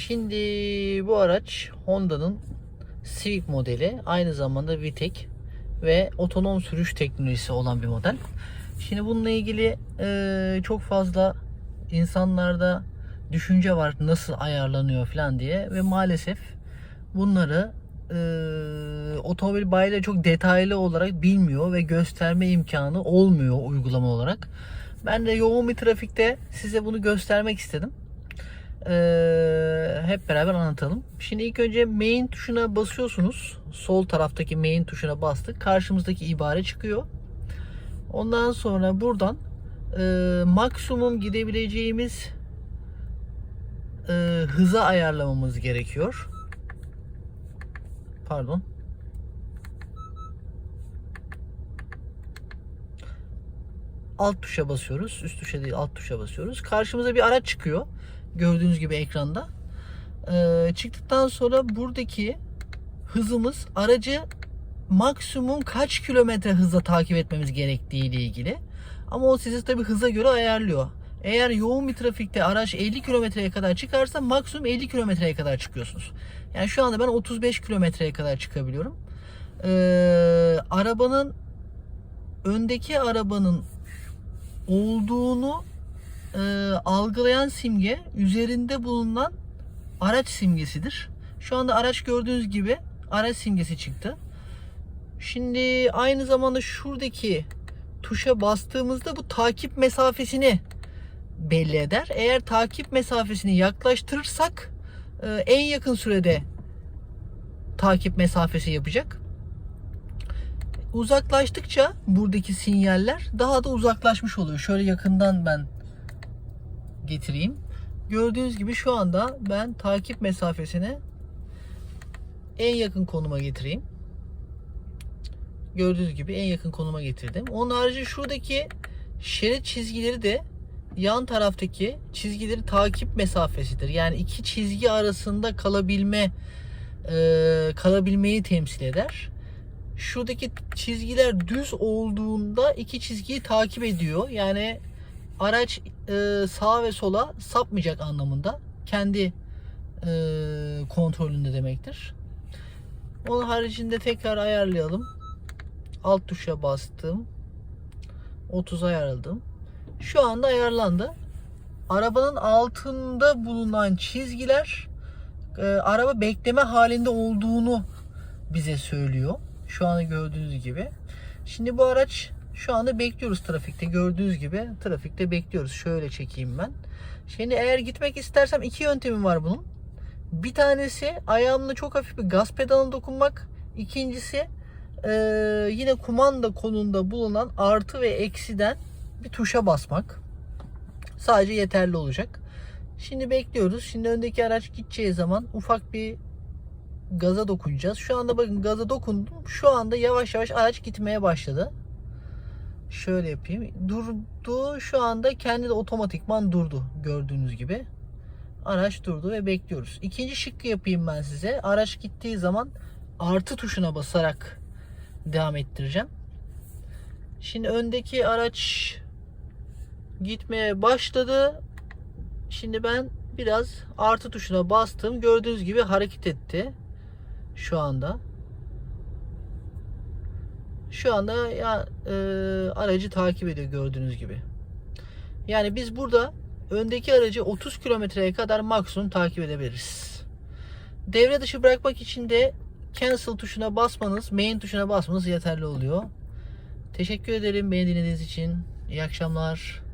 şimdi bu araç Honda'nın Civic modeli. Aynı zamanda VTEC ve otonom sürüş teknolojisi olan bir model. Şimdi bununla ilgili e, çok fazla insanlarda düşünce var nasıl ayarlanıyor falan diye ve maalesef bunları e, otomobil bayileri çok detaylı olarak bilmiyor ve gösterme imkanı olmuyor uygulama olarak. Ben de yoğun bir trafikte size bunu göstermek istedim. Ee, hep beraber anlatalım. Şimdi ilk önce main tuşuna basıyorsunuz. Sol taraftaki main tuşuna bastık. Karşımızdaki ibare çıkıyor. Ondan sonra buradan e, maksimum gidebileceğimiz e, hıza ayarlamamız gerekiyor. Pardon. Alt tuşa basıyoruz. Üst tuşa değil alt tuşa basıyoruz. Karşımıza bir araç çıkıyor. Gördüğünüz gibi ekranda. Ee, çıktıktan sonra buradaki hızımız aracı maksimum kaç kilometre hızla takip etmemiz gerektiği ile ilgili. Ama o sizi tabi hıza göre ayarlıyor. Eğer yoğun bir trafikte araç 50 kilometreye kadar çıkarsa maksimum 50 kilometreye kadar çıkıyorsunuz. Yani şu anda ben 35 kilometreye kadar çıkabiliyorum. Ee, arabanın öndeki arabanın olduğunu e, algılayan simge üzerinde bulunan araç simgesidir. Şu anda araç gördüğünüz gibi araç simgesi çıktı. Şimdi aynı zamanda şuradaki tuşa bastığımızda bu takip mesafesini belli eder. Eğer takip mesafesini yaklaştırırsak e, en yakın sürede takip mesafesi yapacak. Uzaklaştıkça buradaki sinyaller daha da uzaklaşmış oluyor. Şöyle yakından ben getireyim. Gördüğünüz gibi şu anda ben takip mesafesini en yakın konuma getireyim. Gördüğünüz gibi en yakın konuma getirdim. Onun harici şuradaki şerit çizgileri de yan taraftaki çizgileri takip mesafesidir. Yani iki çizgi arasında kalabilme e, kalabilmeyi temsil eder. Şuradaki çizgiler düz olduğunda iki çizgiyi takip ediyor. Yani araç e, sağa ve sola sapmayacak anlamında. Kendi e, kontrolünde demektir. Onun haricinde tekrar ayarlayalım. Alt tuşa bastım. 30 ayarladım. Şu anda ayarlandı. Arabanın altında bulunan çizgiler e, araba bekleme halinde olduğunu bize söylüyor. Şu anda gördüğünüz gibi. Şimdi bu araç şu anda bekliyoruz trafikte. Gördüğünüz gibi trafikte bekliyoruz. Şöyle çekeyim ben. Şimdi eğer gitmek istersem iki yöntemim var bunun. Bir tanesi ayağımla çok hafif bir gaz pedalına dokunmak. İkincisi e, yine kumanda konumunda bulunan artı ve eksiden bir tuşa basmak. Sadece yeterli olacak. Şimdi bekliyoruz. Şimdi öndeki araç gideceği zaman ufak bir gaza dokunacağız. Şu anda bakın gaza dokundum. Şu anda yavaş yavaş araç gitmeye başladı. Şöyle yapayım. Durdu. Şu anda kendi de otomatikman durdu. Gördüğünüz gibi. Araç durdu ve bekliyoruz. İkinci şıkkı yapayım ben size. Araç gittiği zaman artı tuşuna basarak devam ettireceğim. Şimdi öndeki araç gitmeye başladı. Şimdi ben biraz artı tuşuna bastım. Gördüğünüz gibi hareket etti. Şu anda. Şu anda ya e, aracı takip ediyor gördüğünüz gibi. Yani biz burada öndeki aracı 30 kilometreye kadar maksimum takip edebiliriz. Devre dışı bırakmak için de cancel tuşuna basmanız, main tuşuna basmanız yeterli oluyor. Teşekkür ederim beni dinlediğiniz için. İyi akşamlar.